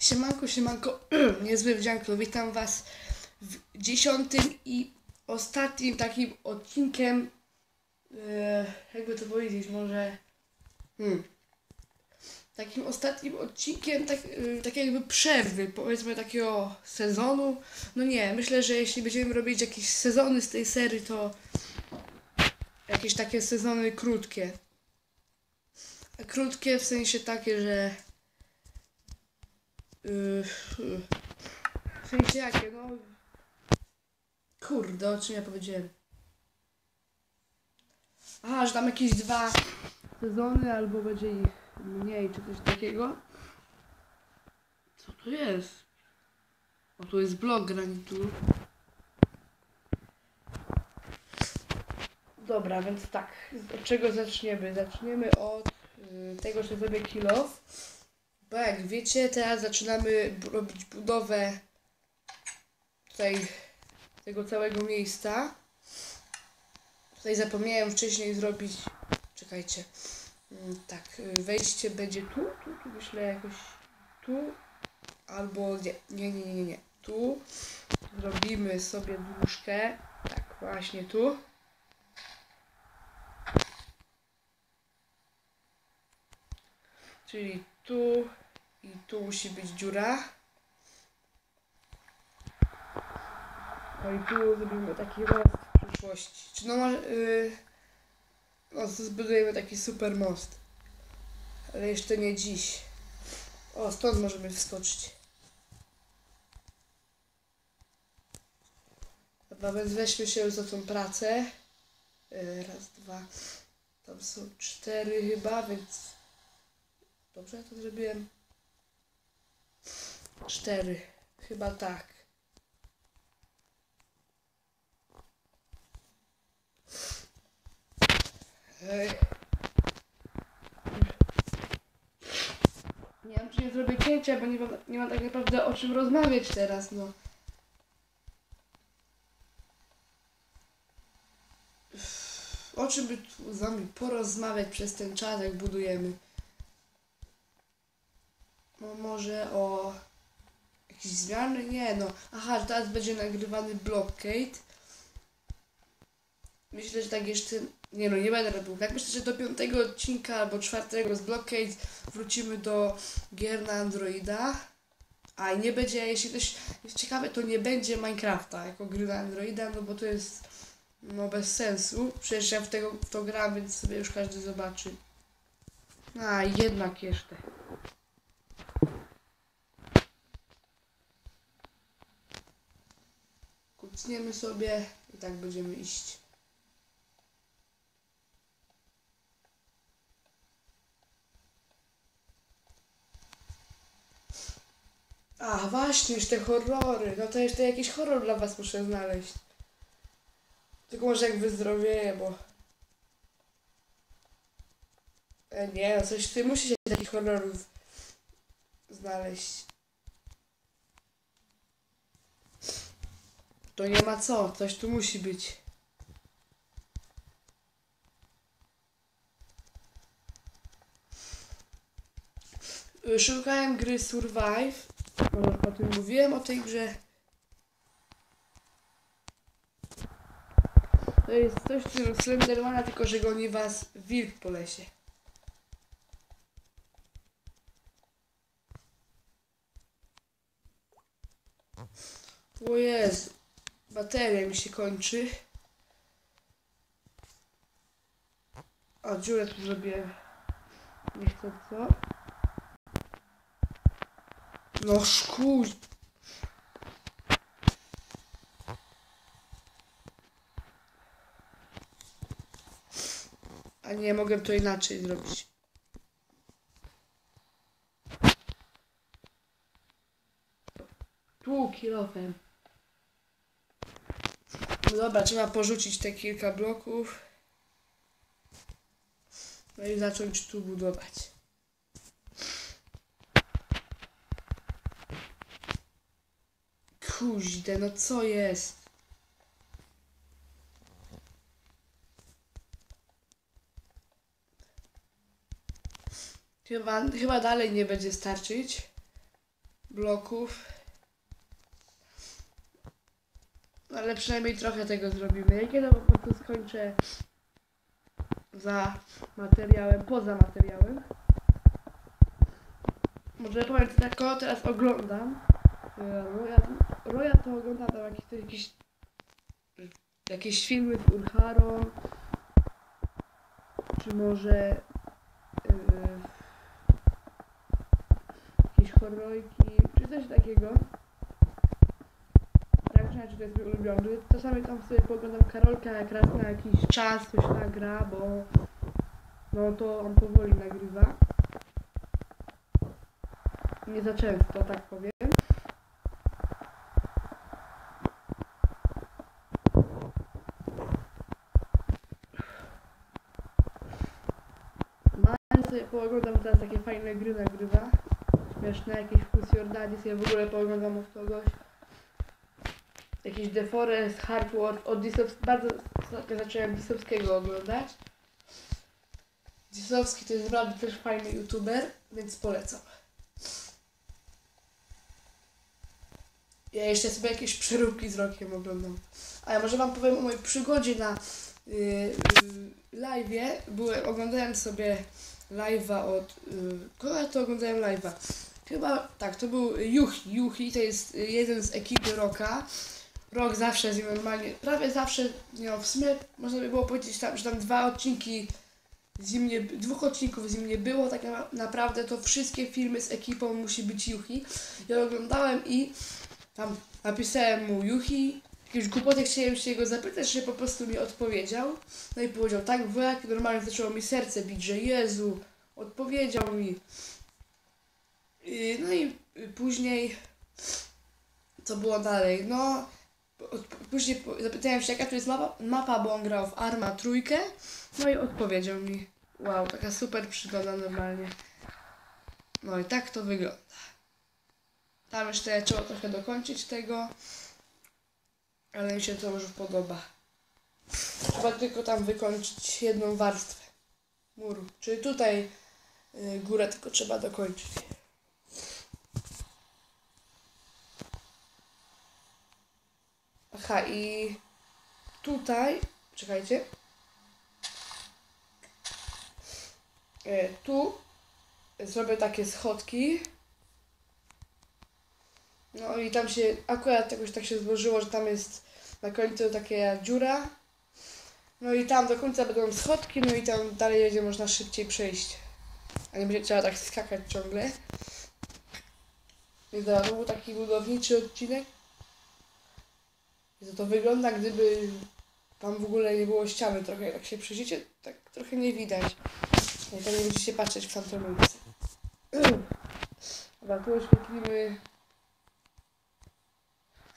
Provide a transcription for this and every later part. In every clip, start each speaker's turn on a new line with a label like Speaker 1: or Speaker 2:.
Speaker 1: Siemanko, siemanko, niezły wdzianko, witam was w dziesiątym i ostatnim takim odcinkiem, e, jakby to powiedzieć, może, hmm, takim ostatnim odcinkiem, tak, e, tak jakby przerwy, powiedzmy takiego sezonu, no nie, myślę, że jeśli będziemy robić jakieś sezony z tej serii, to jakieś takie sezony krótkie. Krótkie w sensie takie, że Yy, w sensie jakie, no... Kurde, o czym ja powiedziałem? Aha, że tam jakieś dwa sezony, albo będzie ich mniej, czy coś takiego. Co to jest? O, tu jest blok granitu. Dobra, więc tak, od czego zaczniemy? Zaczniemy od y, tego, że zrobię kilof. Bo jak wiecie, teraz zaczynamy robić budowę tutaj tego całego miejsca. Tutaj zapomniałem wcześniej zrobić. Czekajcie. Mm, Tak, wejście będzie tu, tu, tu myślę jakoś tu. Albo nie, nie, nie, nie, nie. Tu. Zrobimy sobie dróżkę. Tak, właśnie tu. Czyli tu i tu musi być dziura. No i tu zrobimy taki most w przyszłości. Czy no może... Yy, no, zbudujemy taki super most. Ale jeszcze nie dziś. O, stąd możemy wskoczyć. Dobra, więc weźmy się za tą pracę. Yy, raz, dwa. Tam są cztery chyba, więc... Dobrze ja to zrobiłem? Cztery. Chyba tak. Nie wiem, czy nie zrobię cięcia, bo nie mam, nie mam tak naprawdę o czym rozmawiać teraz, no. O czym by tu z wami porozmawiać przez ten czas, jak budujemy? No może o jakieś zmiany? Nie no. Aha, teraz będzie nagrywany blockade. Myślę, że tak jeszcze... Nie no, nie będę robił. Tak myślę, że do piątego odcinka albo czwartego z blockade wrócimy do gier na Androida. A nie będzie, jeśli ktoś jest ciekawy, to nie będzie Minecrafta jako gry na Androida, no bo to jest no bez sensu. Przecież ja w, tego, w to gram, więc sobie już każdy zobaczy. A, jednak jeszcze. Kucniemy sobie i tak będziemy iść. A, właśnie, już te horrory. No to jeszcze jakiś horror dla was muszę znaleźć. Tylko może jak wyzdrowieję, bo... E, nie, no coś ty musisz takich horrorów znaleźć. To nie ma co, coś tu musi być. Szukałem gry Survive. O tym mówiłem, o tej grze. To jest coś w stylu Slendermana, tylko że goni was wilk po lesie. O Jezu. Bateria mi się kończy. A dziurę tu zrobiłem. Nie chcę co? No szkuj. A nie, mogę to inaczej zrobić. Tu kilofem. Dobra, trzeba porzucić te kilka bloków. No i zacząć tu budować. Kuźde, no co jest? Chyba, chyba dalej nie będzie starczyć. bloków. Ale przynajmniej trochę tego zrobimy. Jak ja po prostu skończę za materiałem, poza materiałem. Może powiem tak, kogo teraz oglądam. E, Roya, Roya to oglądam tam jakieś, jakieś, jakieś filmy z Urharą. Czy może e, jakieś horrorki, czy coś takiego. Czy to jest mój ulubiony. Czasami tam sobie poglądam Karolka, jak raz na jakiś czas coś nagra, bo no to on powoli nagrywa. Nie za często, tak powiem. Mario sobie pooglądam teraz takie fajne gry nagrywa. Śmieszne, jakieś Plus Jordanie sobie w ogóle pooglądam od kogoś. Jakiś The Forest, Hardware, od Disows... bardzo ostatnio zacząłem Disowskiego oglądać. Disowski to jest naprawdę też fajny youtuber, więc polecam. Ja jeszcze sobie jakieś przeróbki z rokiem oglądam. A ja może wam powiem o mojej przygodzie na yy, yy, live'ie. Byłem, oglądałem sobie live'a od... Yy, kogo ja to oglądałem live'a? Chyba, tak, to był Yuhi. Yuhi to jest y, jeden z ekipy Roka. Rok zawsze z nim normalnie, prawie zawsze, nie w sumie można by było powiedzieć, tam, że tam dwa odcinki z nim nie, dwóch odcinków z nim nie było, tak na, naprawdę to wszystkie filmy z ekipą musi być Yuhi. Ja oglądałem i tam napisałem mu Yuhi, jakieś głupoty chciałem się go zapytać, że po prostu mi odpowiedział. No i powiedział tak, wujek, normalnie zaczęło mi serce bić, że Jezu, odpowiedział mi. Yy, No i y, później, co było dalej? No, później zapytałem się, jaka to jest mapa, mapa, bo on grał w Arma trójkę. No i odpowiedział mi. Wow, taka super przygoda normalnie. No i tak to wygląda. Tam jeszcze trzeba trochę dokończyć tego, ale mi się to już podoba. Trzeba tylko tam wykończyć jedną warstwę muru. Czyli tutaj y, górę tylko trzeba dokończyć. Aha, i tutaj, czekajcie. E, tu zrobię takie schodki. No i tam się, akurat jakoś tak się złożyło, że tam jest na końcu taka dziura. No i tam do końca będą schodki, no i tam dalej będzie można szybciej przejść. A nie będzie trzeba tak skakać ciągle. Więc to był taki budowniczy odcinek. To, to wygląda, gdyby tam w ogóle nie było ściany trochę. Jak się przyjrzycie, tak trochę nie widać. No i tam nie będziecie patrzeć w tamtą miejsce. Dobra, tu oświetlimy...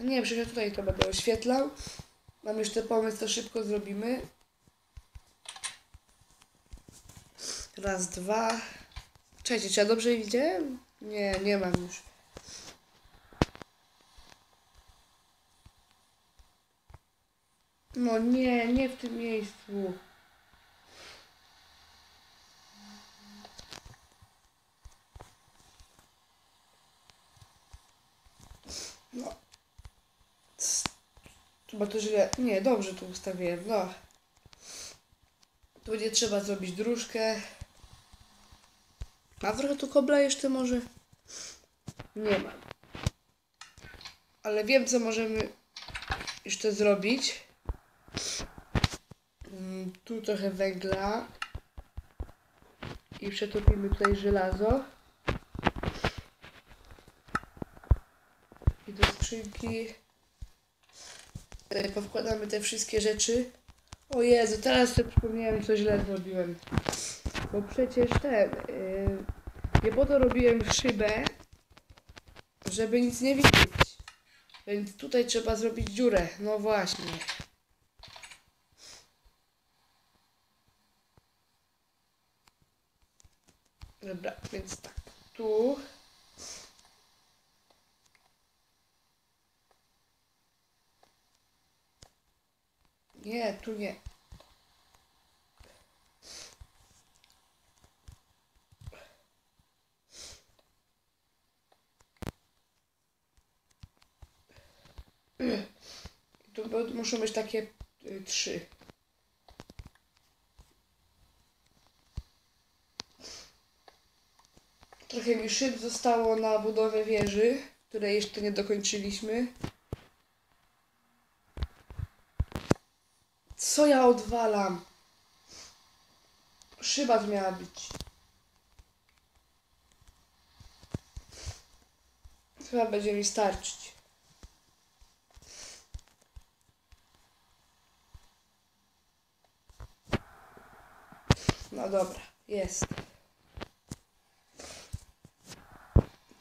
Speaker 1: A nie, przecież ja tutaj to będę oświetlał. Mam jeszcze pomysł, to szybko zrobimy. Raz, dwa. Czekajcie, czy ja dobrze widziałem? Nie, nie mam już. No nie, nie w tym miejscu. No. Chyba to źle. Nie, dobrze tu ustawiłem, no. Tu będzie trzeba zrobić dróżkę. A trochę tu kobla jeszcze może? Nie mam. Ale wiem, co możemy jeszcze zrobić. Tu trochę węgla. I przetopimy tutaj żelazo. I do skrzynki e, powkładamy te wszystkie rzeczy. O Jezu, teraz sobie przypomniałem, co źle zrobiłem. Bo przecież ten... Yy, nie po to robiłem szybę, żeby nic nie widzieć. Więc tutaj trzeba zrobić dziurę. No właśnie. Więc tak, tu. Nie, tu nie. Tu muszą być takie y, trzy. Trochę mi szyb zostało na budowę wieży, której jeszcze nie dokończyliśmy. Co ja odwalam? Szyba tu miała być. Chyba będzie mi starczyć. No dobra, jest.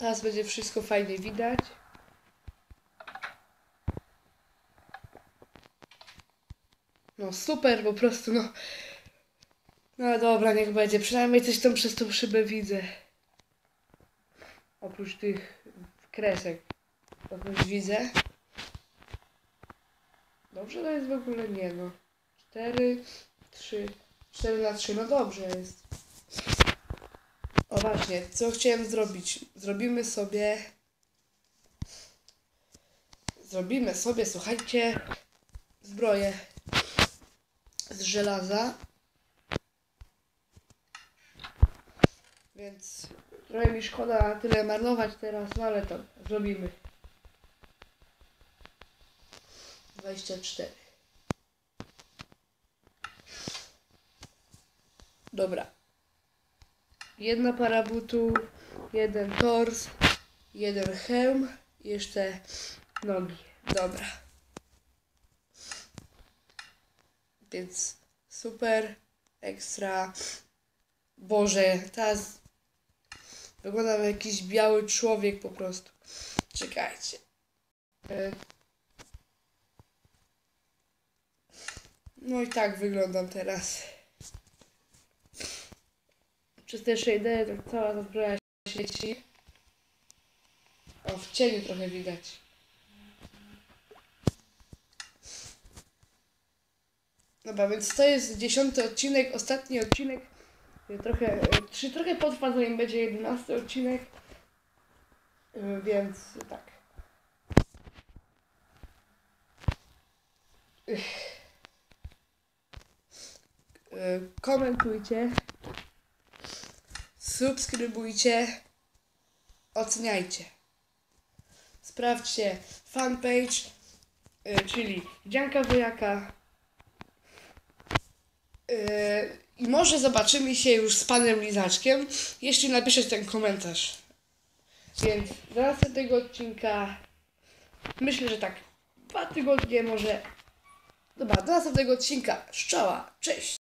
Speaker 1: Teraz będzie wszystko fajnie widać. No super, po prostu no. No dobra, niech będzie. Przynajmniej coś tam przez tą szybę widzę. Oprócz tych kresek. Coś widzę. Dobrze to jest w ogóle nie no. 4, 3, 4 na 3, no dobrze jest. O właśnie, co chciałem zrobić? Zrobimy sobie. Zrobimy sobie, słuchajcie, zbroję z żelaza. Więc trochę mi szkoda tyle marnować teraz, no ale to zrobimy. 24. Dobra. Jedna para butów, jeden tors, jeden hełm i jeszcze nogi. Dobra. Więc super, ekstra. Boże, teraz wyglądam jak jakiś biały człowiek po prostu. Czekajcie. E, No i tak wyglądam teraz. Przez te shadery tak cała ta zbroja świeci. O, w cieniu trochę widać. Dobra, więc to jest dziesiąty odcinek, ostatni odcinek. Trochę, czy trochę potrwa, zanim będzie jedenasty odcinek. Y, Więc tak. Y, Komentujcie. Subskrybujcie. Oceniajcie. Sprawdźcie fanpage, y, czyli Dzianka Wojaka. Y, I może zobaczymy się już z panem Lizaczkiem, jeśli napiszesz ten komentarz. Więc do następnego odcinka myślę, że tak dwa tygodnie może. Dobra, do następnego odcinka. Szczała, cześć!